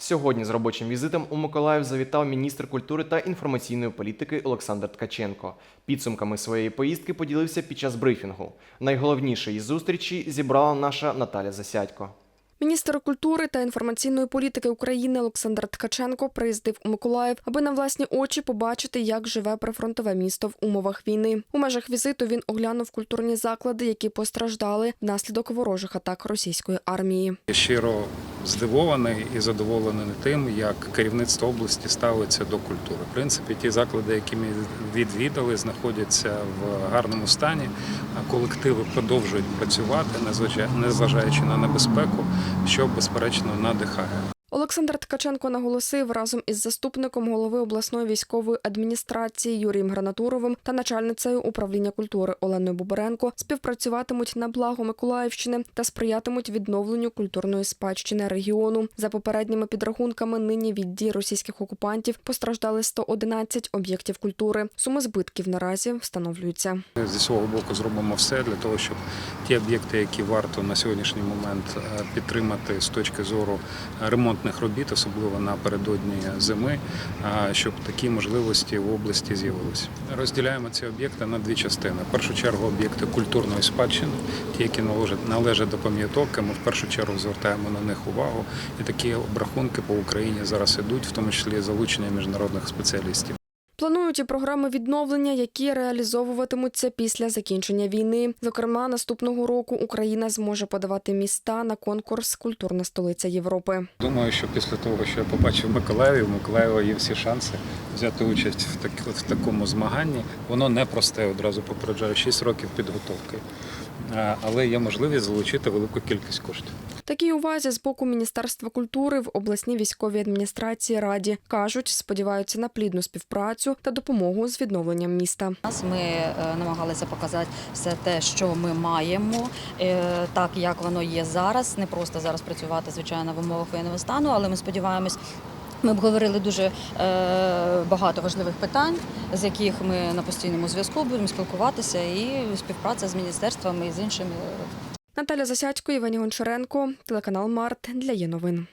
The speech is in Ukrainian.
Сьогодні з робочим візитом у Миколаїв завітав міністр культури та інформаційної політики Олександр Ткаченко. Підсумками своєї поїздки поділився під час брифінгу. Найголовніше із зустрічі зібрала наша Наталя Засядько. Міністр культури та інформаційної політики України Олександр Ткаченко приїздив у Миколаїв, аби на власні очі побачити, як живе прифронтове місто в умовах війни. У межах візиту він оглянув культурні заклади, які постраждали внаслідок ворожих атак російської армії. Щиро здивований і задоволений тим, як керівництво області ставиться до культури. В принципі, ті заклади, які ми відвідали, знаходяться в гарному стані. Колективи продовжують працювати, незважа- незважаючи на небезпеку, що безперечно надихає. Олександр Ткаченко наголосив разом із заступником голови обласної військової адміністрації Юрієм Гранатуровим та начальницею управління культури Оленою Бубаренко співпрацюватимуть на благо Миколаївщини та сприятимуть відновленню культурної спадщини регіону. За попередніми підрахунками, нині від дій російських окупантів постраждали 111 об'єктів культури. Суми збитків наразі встановлюються. Зі свого боку зробимо все для того, щоб ті об'єкти, які варто на сьогоднішній момент е, підтримати з точки зору ремонтних робіт, особливо напередодні зими, щоб такі можливості в області з'явилися. Розділяємо ці об'єкти на дві частини. В першу чергу об'єкти культурної спадщини, ті, які належать до пам'яток, ми в першу чергу звертаємо на них увагу. І такі обрахунки по Україні зараз ідуть, в тому числі залучення міжнародних спеціалістів. Планують і програми відновлення, які реалізовуватимуться після закінчення війни. Зокрема, наступного року Україна зможе подавати міста на конкурс Культурна столиця Європи. Думаю, що після того, що я побачив в Миколаєві, у Миколаєва є всі шанси взяти участь в, так, в такому змаганні. Воно не просте, одразу попереджаю, 6 років підготовки. Але є можливість залучити велику кількість коштів. Такій увазі з боку Міністерства культури в обласній військовій адміністрації раді кажуть, сподіваються на плідну співпрацю та допомогу з відновленням міста. Нас ми е, намагалися показати все те, що ми маємо, е, так як воно є зараз. Не просто зараз працювати, звичайно, в умовах воєнного стану, але ми сподіваємось. Ми обговорили дуже е, багато важливих питань, з яких ми на постійному зв'язку будемо спілкуватися, і співпраця з міністерствами і з іншими Наталя Засядько, Івані Гончаренко, телеканал Март для є новин.